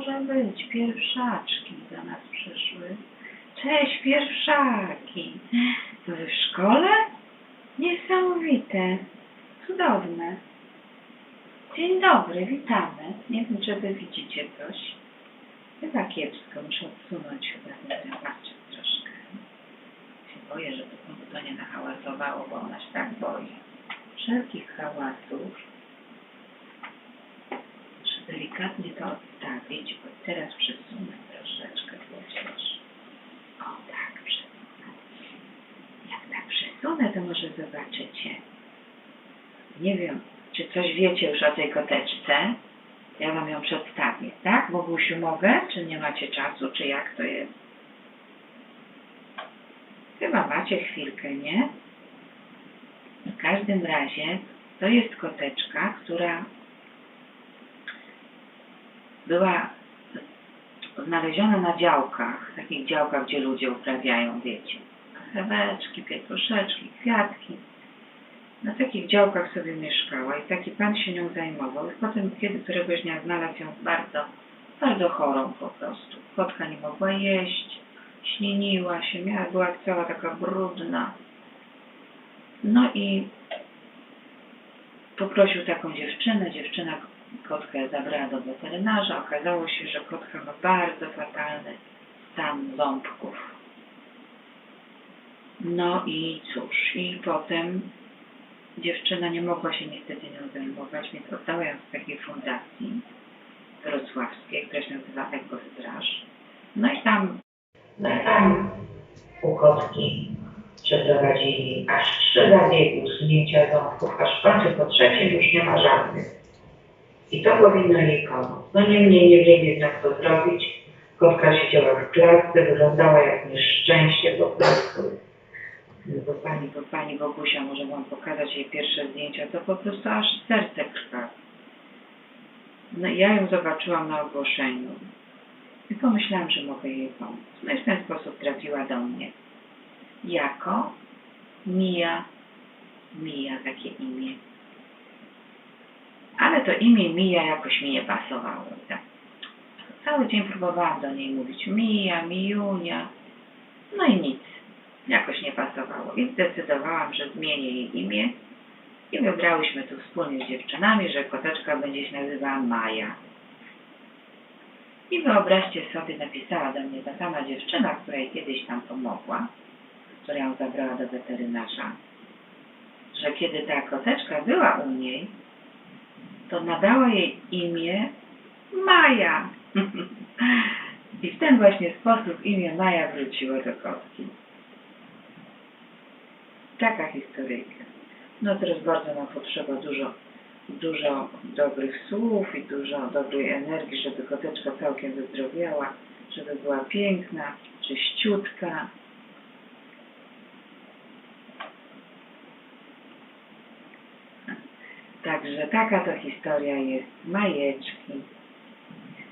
może być? Pierwszaczki do nas przyszły. Cześć, pierwszaki! To w szkole? Niesamowite. Cudowne. Dzień dobry, witamy. Nie wiem, czy wy widzicie coś. Chyba kiepsko, muszę odsunąć chyba ten zobaczyć troszkę. Się boję, żeby to nie nahałasowało, bo ona się tak boi. Wszelkich hałasów. Delikatnie to odstawić, teraz przesunę troszeczkę, chociaż. O tak, przesunę. Jak tak przesunę, to może zobaczycie. Nie wiem, czy coś wiecie już o tej koteczce. Ja wam ją przedstawię, tak? Bogusiu, mogę? Czy nie macie czasu? Czy jak to jest? Chyba macie chwilkę, nie? W każdym razie to jest koteczka, która była znaleziona na działkach, takich działkach, gdzie ludzie uprawiają, wiecie, kaweczki, pietruszeczki, kwiatki. Na takich działkach sobie mieszkała i taki pan się nią zajmował. I potem, kiedy któregoś dnia znalazł ją bardzo, bardzo chorą po prostu. Kotka nie mogła jeść, śnieniła się, miała, była cała taka brudna. No i poprosił taką dziewczynę. Dziewczyna kotkę zabrała do weterynarza. Okazało się, że kotka ma bardzo fatalny stan ząbków. No i cóż, i potem dziewczyna nie mogła się niestety nią zajmować, więc oddała ją z takiej fundacji wrocławskiej, która się nazywa Ekostraż. No i tam, no i tam u kotki przeprowadzili aż trzy zabiegi usunięcia ząbków, aż w końcu po trzecim już nie ma żadnych. I to powinno jej pomóc. No niemniej nie wiedzieli jednak co zrobić. Kotka siedziała w klatce, wyglądała jak nieszczęście po prostu. Bo pani, bo pani Bogusia może wam pokazać jej pierwsze zdjęcia, to po prostu aż serce krwawi. No ja ją zobaczyłam na ogłoszeniu i pomyślałam, że mogę jej pomóc. No i w ten sposób trafiła do mnie. Jako Mija, Mija takie imię. Ale to imię Mija jakoś mi nie pasowało. Tak. Cały dzień próbowałam do niej mówić Mija, Mijunia. No i nic. Jakoś nie pasowało. I zdecydowałam, że zmienię jej imię. I wybrałyśmy tu wspólnie z dziewczynami, że koteczka będzie się nazywała Maja. I wyobraźcie sobie, napisała do mnie ta sama dziewczyna, która jej kiedyś tam pomogła, która ją zabrała do weterynarza, że kiedy ta koteczka była u niej, to nadała jej imię Maja. I w ten właśnie sposób imię Maja wróciło do kotki. Taka historyjka. No teraz bardzo nam potrzeba dużo, dużo dobrych słów i dużo dobrej energii, żeby koteczka całkiem wyzdrowiała, żeby była piękna, czyściutka. Także taka to historia jest Majeczki.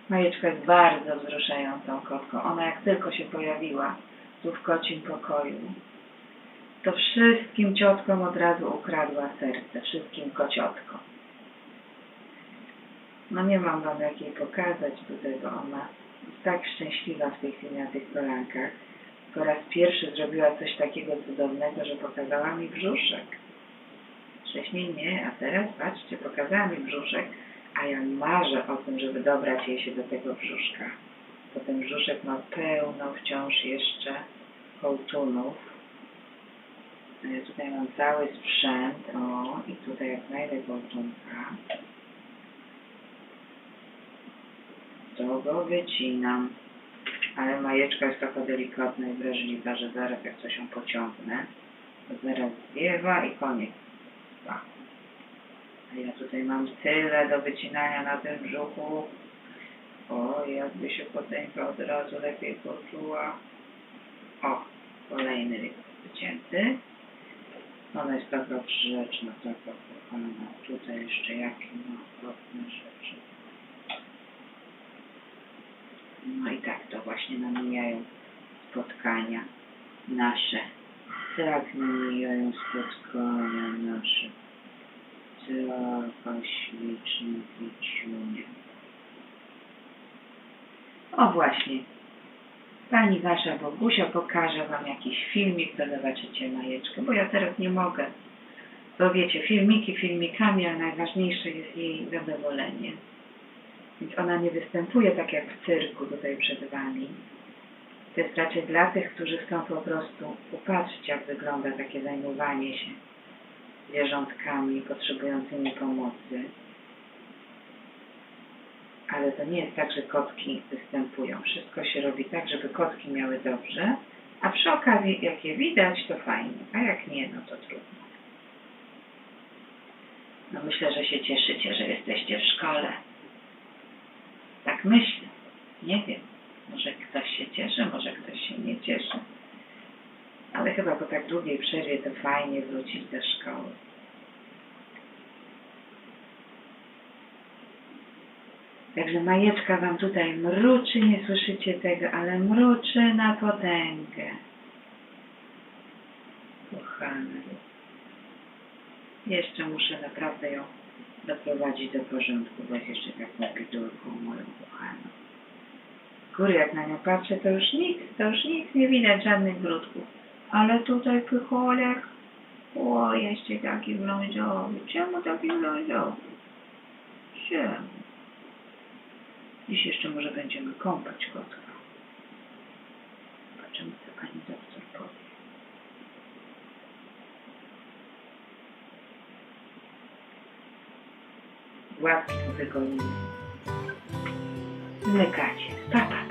Majeczka jest bardzo wzruszającą kotką. Ona jak tylko się pojawiła tu w kocim pokoju, to wszystkim ciotkom od razu ukradła serce, wszystkim kociotkom. No nie mam wam jak jej pokazać tutaj, bo ona jest tak szczęśliwa w tej chwili na tych kolankach. Po raz pierwszy zrobiła coś takiego cudownego, że pokazała mi brzuszek. Wcześniej nie, a teraz patrzcie, pokazała mi brzuszek, a ja marzę o tym, żeby dobrać jej się do tego brzuszka. Bo ten brzuszek ma pełno wciąż jeszcze kołtunów. Ja tutaj mam cały sprzęt, o, i tutaj jak znajdę kołtunka, to go wycinam. Ale majeczka jest taka delikatna i wrażliwa, że zaraz jak coś ją pociągnę, to zaraz zwiewa i koniec. A ja tutaj mam tyle do wycinania na tym brzuchu. O, jakby się potęga od razu lepiej poczuła. O, kolejny wycięty. Ona jest taka grzeczna, taka kochana. Tutaj jeszcze jakie ma okropne rzeczy. No i tak to właśnie nam mijają spotkania nasze. Tak mijają spotkania nasze. Taka śliczna kiciunia. O właśnie. Pani wasza Bogusia pokaże wam jakiś filmik, to zobaczycie Majeczkę, bo ja teraz nie mogę. Bo wiecie, filmiki filmikami, a najważniejsze jest jej zadowolenie. Więc ona nie występuje tak jak w cyrku tutaj przed wami. To jest raczej dla tych, którzy chcą po prostu upatrzeć, jak wygląda takie zajmowanie się zwierzątkami potrzebującymi pomocy. Ale to nie jest tak, że kotki występują. Wszystko się robi tak, żeby kotki miały dobrze, a przy okazji, jak je widać, to fajnie, a jak nie, no to trudno. No myślę, że się cieszycie, że jesteście w szkole. Tak myślę. Nie wiem. Może ktoś się cieszy, może ktoś się nie cieszy. Ale chyba po tak długiej przerwie to fajnie wrócić do szkoły. Także Majeczka wam tutaj mruczy, nie słyszycie tego, ale mruczy na potęgę. Kochana. Jeszcze muszę naprawdę ją doprowadzić do porządku, bo jeszcze taką bidulką moją kochaną. Góry jak na nią patrzę, to już nic, to już nic nie widać, żadnych brudków. Ale tutaj pycholek, o, jeszcze taki blondziowy. Czemu taki blondziowy? Czemu? Dziś jeszcze może będziemy kąpać kotka. Zobaczymy, co pani doktor powie. Łapki tu wygolimy. Zmykacie. Papa.